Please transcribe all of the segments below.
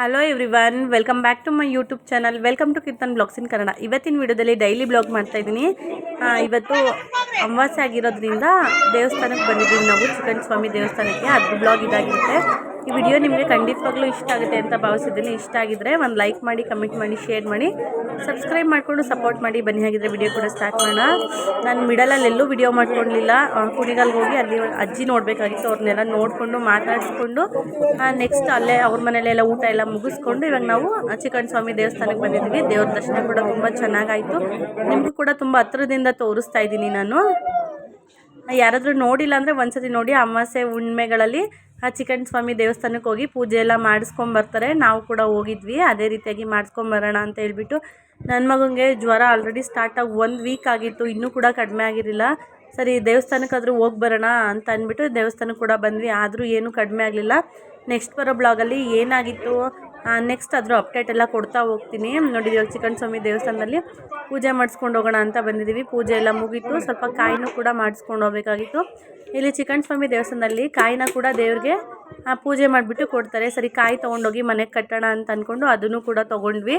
Hello everyone welcome back to my YouTube channel welcome to Keerthan blogs in Kannada ಇವತ್ತಿನ ವಿಡಿಯೋದಲ್ಲಿ daily blog ಮಾಡ್ತಾ ಇದ್ದೀನಿ. ಇವತ್ತು ಅಮಾವಾಸ್ಯೆ ಆಗಿರೋದ್ರಿಂದ ದೇವಸ್ಥಾನಕ್ಕೆ ಬಂದಿದ್ದೀವಿ ನಾವು. ಚಿಕನ್ ಸ್ವಾಮಿ ದೇವಸ್ಥಾನಕ್ಕೆ. ಅದು ಬ್ಲಾಗ್ ಇದಾಗಿರುತ್ತೆ. ಈ ವಿಡಿಯೋ ನಿಮಗೆ ಖಂಡಿತವಾಗ್ಲೂ ಇಷ್ಟ ಆಗುತ್ತೆ ಅಂತ ಭಾವಿಸಿದ್ದೀನಿ. ಇಷ್ಟ ಆಗಿದ್ರೆ ಒಂದು ಲೈಕ್ ಮಾಡಿ, ಕಮೆಂಟ್ ಮಾಡಿ, ಶೇರ್ ಮಾಡಿ. ಸಬ್ಸ್ಕ್ರೈಬ್ ಮಾಡಿಕೊಂಡು ಸಪೋರ್ಟ್ ಮಾಡಿ. ಬನ್ನಿ ಹಾಗಿದ್ರೆ ವಿಡಿಯೋ ಕೂಡ ಸ್ಟಾರ್ಟ್ ಮಾಡೋಣ. ನಾನು ಮಿಡಲಲ್ಲಿ ಎಲ್ಲೂ ವಿಡಿಯೋ ಮಾಡ್ಕೊಂಡಿಲ್ಲ. ಕುಣಿಗಲ್ಗೆ ಹೋಗಿ ಅಲ್ಲಿ ಅಜ್ಜಿ ನೋಡಬೇಕಾಗಿತ್ತು. ಅವ್ರನ್ನೆಲ್ಲ ನೋಡಿಕೊಂಡು, ಮಾತಾಡಿಸ್ಕೊಂಡು ನೆಕ್ಸ್ಟ್ ಅಲ್ಲೇ ಅವ್ರ ಮನೇಲೆಲ್ಲ ಊಟ ಎಲ್ಲ ಮುಗಿಸ್ಕೊಂಡು ಇವಾಗ ನಾವು ಚಿಕನ್ ಸ್ವಾಮಿ ದೇವಸ್ಥಾನಕ್ಕೆ ಬಂದಿದ್ದೀವಿ ದೇವ್ರ ದರ್ಶನ ಕೂಡ ತುಂಬ ಚೆನ್ನಾಗಾಯಿತು. ನಿಮಗೂ ಕೂಡ ತುಂಬ ಹತ್ರದಿಂದ ತೋರಿಸ್ತಾ ಇದ್ದೀನಿ ನಾನು. ಯಾರಾದರೂ ನೋಡಿಲ್ಲ ಅಂದರೆ ಒಂದ್ಸತಿ ನೋಡಿ. ಅಮಾವಾಸ್ಯೆ ಹುಣ್ಮೆಗಳಲ್ಲಿ ಆ ಚಿಕನ್ ಸ್ವಾಮಿ ದೇವಸ್ಥಾನಕ್ಕೆ ಹೋಗಿ ಪೂಜೆ ಎಲ್ಲ ಮಾಡಿಸ್ಕೊಂಬರ್ತಾರೆ ನಾವು ಕೂಡ ಹೋಗಿದ್ವಿ. ಅದೇ ರೀತಿಯಾಗಿ ಮಾಡಿಸ್ಕೊಂಬರೋಣ ಅಂತ ಹೇಳ್ಬಿಟ್ಟು ನನ್ನ ಮಗನಿಗೆ ಜ್ವರ ಆಲ್ರೆಡಿ ಸ್ಟಾರ್ಟ್ ಆಗಿ ಒಂದು ವೀಕ್ ಆಗಿತ್ತು. ಇನ್ನೂ ಕೂಡ ಕಡಿಮೆ ಆಗಿರಲಿಲ್ಲ. ಸರಿ ದೇವಸ್ಥಾನಕ್ಕಾದರೂ ಹೋಗಿ ಬರೋಣ ಅಂತ ಅಂದ್ಬಿಟ್ಟು ದೇವಸ್ಥಾನಕ್ಕೆ ಕೂಡ ಬಂದ್ವಿ. ಆದರೂ ಏನೂ ಕಡಿಮೆ ಆಗಲಿಲ್ಲ. ನೆಕ್ಸ್ಟ್ ಬರೋ ಬ್ಲಾಗಲ್ಲಿ ಏನಾಗಿತ್ತು? ನೆಕ್ಸ್ಟ್ ಅದರ ಅಪ್ಡೇಟ್ ಎಲ್ಲ ಕೊಡ್ತಾ ಹೋಗ್ತೀನಿ. ನೋಡಿ ಚಿಕನ್ ಸ್ವಾಮಿ ದೇವಸ್ಥಾನದಲ್ಲಿ ಪೂಜೆ ಮಾಡಿಸ್ಕೊಂಡು ಹೋಗೋಣ ಅಂತ ಬಂದಿದ್ದೀವಿ. ಪೂಜೆ ಎಲ್ಲ ಮುಗೀತು. ಸ್ವಲ್ಪ ಕಾಯಿನೂ ಕೂಡ ಮಾಡಿಸ್ಕೊಂಡು ಹೋಗಬೇಕಾಗಿತ್ತು. ಇಲ್ಲಿ ಚಿಕನ್ ಸ್ವಾಮಿ ದೇವಸ್ಥಾನದಲ್ಲಿ ಕಾಯಿನ ಕೂಡ ದೇವ್ರಿಗೆ ಪೂಜೆ ಮಾಡಿಬಿಟ್ಟು ಕೊಡ್ತಾರೆ. ಸರಿ, ಕಾಯಿ ತೊಗೊಂಡೋಗಿ ಮನೆಗೆ ಕಟ್ಟೋಣ ಅಂತ ಅಂದ್ಕೊಂಡು ಅದನ್ನು ಕೂಡ ತೊಗೊಂಡ್ವಿ.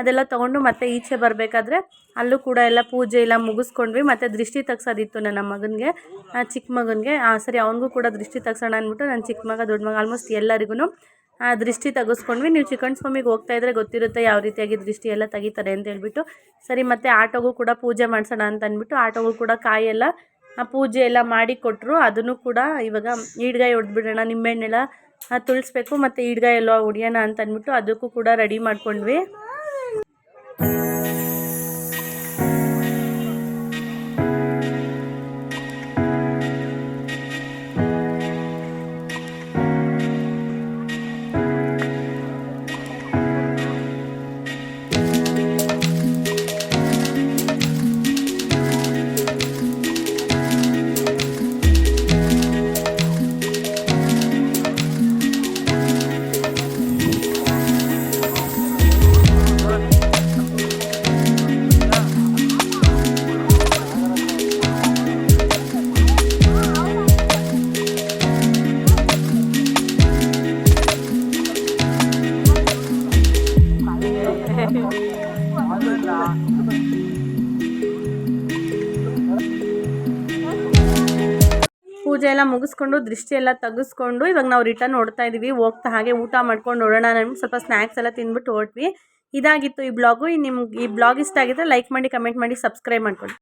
ಅದೆಲ್ಲ ತೊಗೊಂಡು ಮತ್ತೆ ಈಚೆ ಬರಬೇಕಾದ್ರೆ ಅಲ್ಲೂ ಕೂಡ ಎಲ್ಲ ಪೂಜೆ ಎಲ್ಲ ಮುಗಿಸ್ಕೊಂಡ್ವಿ. ಮತ್ತು ದೃಷ್ಟಿ ತೆಗ್ಸೋದಿತ್ತು ನನ್ನ ಮಗನಿಗೆ ಚಿಕ್ಕ ಮಗನಿಗೆ. ಸರಿ, ಅವನಿಗೂ ಕೂಡ ದೃಷ್ಟಿ ತೆಗ್ಸೋಣ ಅಂದ್ಬಿಟ್ಟು ನನ್ನ ಚಿಕ್ಕ ಮಗ, ದೊಡ್ಡ ಮಗ ಆಲ್ಮೋಸ್ಟ್ ಎಲ್ಲರಿಗೂ ದೃಷ್ಟಿ ತೆಗೆಸ್ಕೊಂಡ್ವಿ ನೀವು ಚಿಕನ್ ಸ್ವಾಮಿಗೆ ಹೋಗ್ತಾ ಇದ್ರೆ ಗೊತ್ತಿರುತ್ತೆ ಯಾವ ರೀತಿಯಾಗಿ ದೃಷ್ಟಿ ಎಲ್ಲ ತೆಗಿತಾರೆ ಅಂತ ಹೇಳ್ಬಿಟ್ಟು, ಸರಿ, ಮತ್ತು ಆಟೋಗೂ ಕೂಡ ಪೂಜೆ ಮಾಡಿಸೋಣ ಅಂತ ಅಂದ್ಬಿಟ್ಟು ಆಟೋಗೂ ಕೂಡ ಕಾಯೆಲ್ಲ ಪೂಜೆ ಎಲ್ಲ ಮಾಡಿ ಕೊಟ್ಟರು ಅದನ್ನು ಕೂಡ ಇವಾಗ ಈಡ್ಗಾಯಿ ಹೊಡೆದ್ಬಿಡೋಣ, ನಿಂಬೆಹಣ್ಣೆಲ್ಲ ತುಳಿಸ್ಬೇಕು, ಮತ್ತು ಈಡ್ಗಾಯಿ ಎಲ್ಲ ಹೊಡಿಯೋಣ ಅಂತ ಅಂದ್ಬಿಟ್ಟು ಅದಕ್ಕೂ ಕೂಡ ರೆಡಿ ಮಾಡ್ಕೊಂಡ್ವಿ. ಪೂಜೆ ಎಲ್ಲ ಮುಗಿಸ್ಕೊಂಡು ದೃಷ್ಟಿ ಎಲ್ಲ ತೆಗೆಸ್ಕೊಂಡು ಇವಾಗ ನಾವು ರಿಟರ್ನ್ ಹೊಡ್ತಾ ಇದ್ದೀವಿ ಹೋಗ್ತಾ ಹಾಗೆ ಊಟ ಮಾಡ್ಕೊಂಡು ನೋಡೋಣ. ನಾನು ಸ್ವಲ್ಪ ಸ್ನ್ಯಾಕ್ಸ್ ಎಲ್ಲ ತಿಂದ್ಬಿಟ್ಟು ಹೊರಟ್ವಿ. ಇದಾಗಿತ್ತು ಈ ಬ್ಲಾಗು ನಿಮ್ಗೆ ಈ ಬ್ಲಾಗ್ ಇಷ್ಟ ಆಗಿದ್ರೆ ಲೈಕ್ ಮಾಡಿ ಕಮೆಂಟ್ ಮಾಡಿ ಸಬ್ಸ್ಕ್ರೈಬ್ ಮಾಡ್ಕೊಳ್ಳಿ.